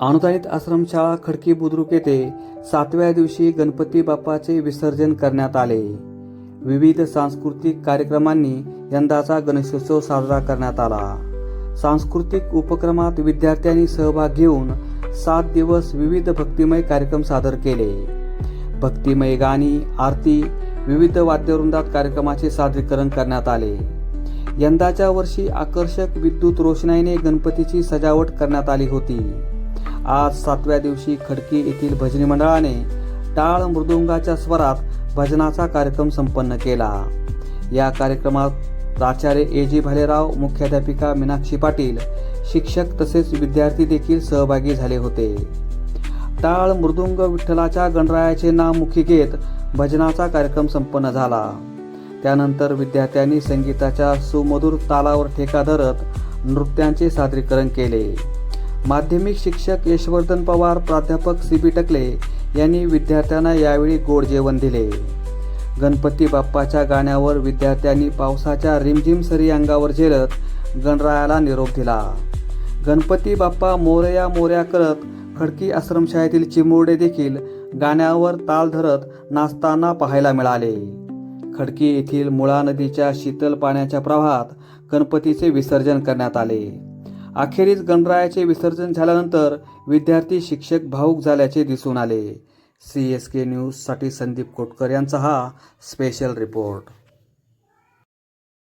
अनुदानित आश्रमशाळा खडकी बुद्रुक येथे सातव्या दिवशी गणपती बाप्पाचे विसर्जन करण्यात आले. विविध सांस्कृतिक कार्यक्रमांनी यंदाचा गणेशोत्सव साजरा करण्यात आला. सांस्कृतिक उपक्रमात विद्यार्थ्यांनी सहभाग घेऊन सात दिवस विविध भक्तिमय कार्यक्रम सादर केले. भक्तिमय गाणी आरती विविध वाद्यवृंदात कार्यक्रमाचे सादरीकरण करण्यात आले. यंदाच्या वर्षी आकर्षक विद्युत रोषणाईने गणपतीची सजावट करण्यात आली होती. आज सातव्या दिवशी खडकी येथील भजनी मंडळाने टाळ मृदुंगाच्या स्वरात भजनाचा कार्यक्रम संपन्न केला. या कार्यक्रमात प्राचार्य ए जी भालेराव मुख्याध्यापिका मीनाक्षी पाटील शिक्षक तसेच विद्यार्थी देखील सहभागी झाले होते. टाळ मृदुंग विठ्ठलाच्या गणरायाचे नाव मुखी घेत भजनाचा कार्यक्रम संपन्न झाला. त्यानंतर विद्यार्थ्यांनी संगीताच्या सुमधुर तालावर ठेका धरत नृत्यांचे सादरीकरण केले. माध्यमिक शिक्षक यशवर्धन पवार प्राध्यापक सी बी टकले यांनी विद्यार्थ्यांना यावेळी गोड जेवण दिले. गणपती बाप्पाच्या गाण्यावर विद्यार्थ्यांनी पावसाच्या रिमझिम सरी अंगावर झेलत गणरायाला निरोप दिला. गणपती बाप्पा मोरया मोऱ्या करत खडकी आश्रमशाळेतील चिमुरडे देखील गाण्यावर ताल धरत नाचताना पाहायला मिळाले. खडकी येथील मुळा नदीच्या शीतल पाण्याच्या प्रवाहात गणपतीचे विसर्जन करण्यात आले. अखेरीस गणरायाचे विसर्जन झाल्यानंतर विद्यार्थी शिक्षक भाऊक झाल्याचे दिसून आले. सी एस के न्यूजसाठी संदीप कोटकर यांचा हा स्पेशल रिपोर्ट